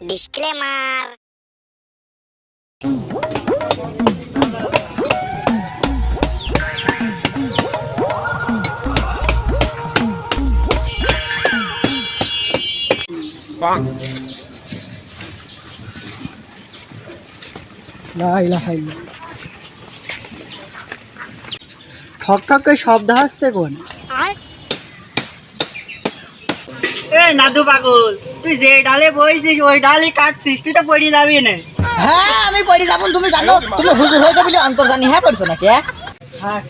Disclaimer ঠক ঠক শব্দ হচ্ছে কোন? এ নাদু পাগল। তুই যে ডালে বইছিস ওই ডালই কাটছিস তুই তো পড়ে যাবি না। হ্যাঁ আমি পড়ি যাব তুমি জানো তুমি হুজুর হয়েছে বলে অন্তর্জানি হ্যাঁ পড়ছো নাকি হ্যাঁ? হ্যাঁ।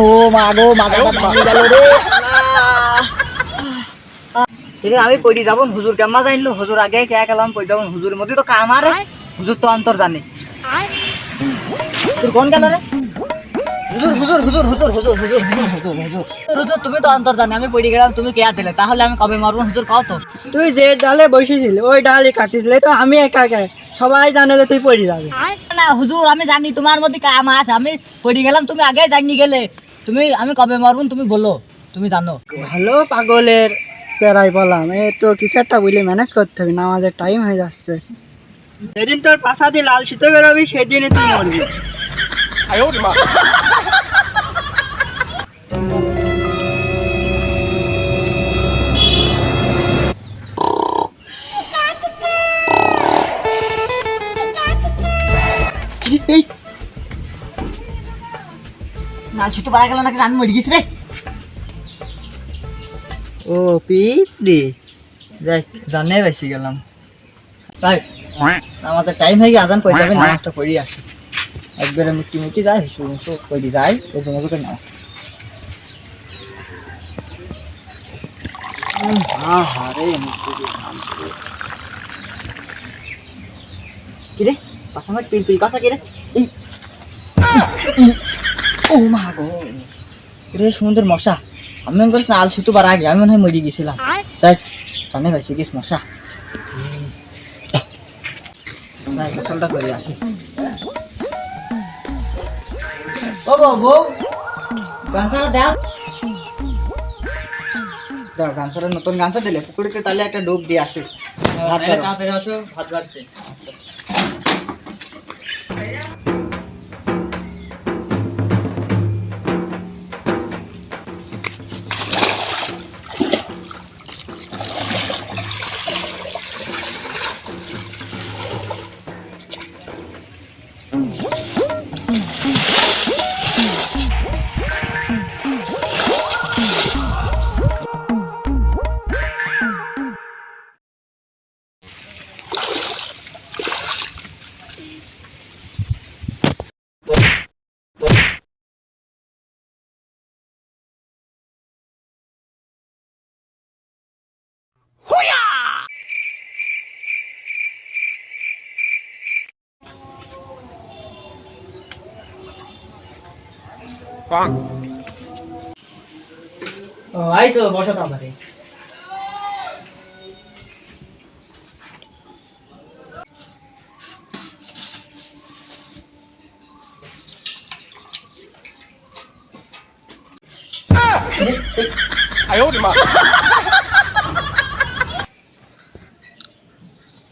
ও মা গো মাথাটা ভাঙি গেল রে। আমি পড়ি যাব হুজুর কেমন জানলো হুজুর আগে কে গেলাম পড়ি যাব হুজুরের মধ্যে তো কাম আর হুজুর তো অন্তর জানে তোর কোন গেল রে? হুজুর হুজুর হুজুর হুজুর হুজুর হুজুর হুজুর হুজুর হুজুর হুজুর। তুমি তো আমি পড়ে গেলাম তুমি কে দিলে? তাহলে আমি কবে মারবো? হুজুর কও তো। তুই যে ডালে বসেছিলি ওই কাটিছিলি তো আমি একা একা সবাই জানে যে তুই পড়ে যাবি। না হুজুর আমি জানি তোমার মধ্যে কাম আছে আমি পড়ে গেলাম তুমি আগে জানি গেলে। তুমি আমি কবে মারবো তুমি বলো তুমি জানো। ভালো পাগলের পেরাই বললাম এ তো কিছু একটা বুঝলে ম্যানেজ করতে হবে না আমাদের টাইম হয়ে যাচ্ছে। যেদিন তোর পাশা দিয়ে লাল শীতে বেরোবি সেদিনই তুই মরবি। এই। নাচি তো পারা গেল নাকি? আমি মরে গেছি রে। ও পিপড়ি। দেখ জানে বেশি গেলাম। ভাই আমাদের টাইম হয়ে গিয়ে আজান পড়ে যাবে নামাজটা পড়ি আসি। একবারে মুক্তি মুক্তি যায় হিসু হিসু পড়ি যায় ওই জন্য তোকে নাও কিরে। পাশামাজ পিল পিল কথা কিরে ও মা গো। রে সুন্দর মশা। আমি মনে করিস না আল সুতো বার আগে আমি মনে হয় মরে গেছিলাম। যাই জানে ভাই গেছ মশা? গোসলটা করে আসি। ও বউ গামছাটা দাও দাও গামছাটা নতুন গামছা দিলে পুকুরিতে তাহলে একটা ডুব দিয়ে আসি ভাত বেরো। আসো ভাত বাড়ছে ও আইসো বসো তাড়াতাড়ি।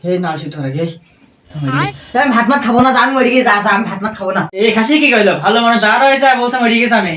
হে না আসি তোরা গে আমি ভাত মাত খাব না যা, আমি মরে গিয়ে যা যা, আমি ভাত মাত খাব না। এই খাসি কি কইলো? ভালো মানুষ যা হয়েছে আর বলছে মরে গেছে আমি।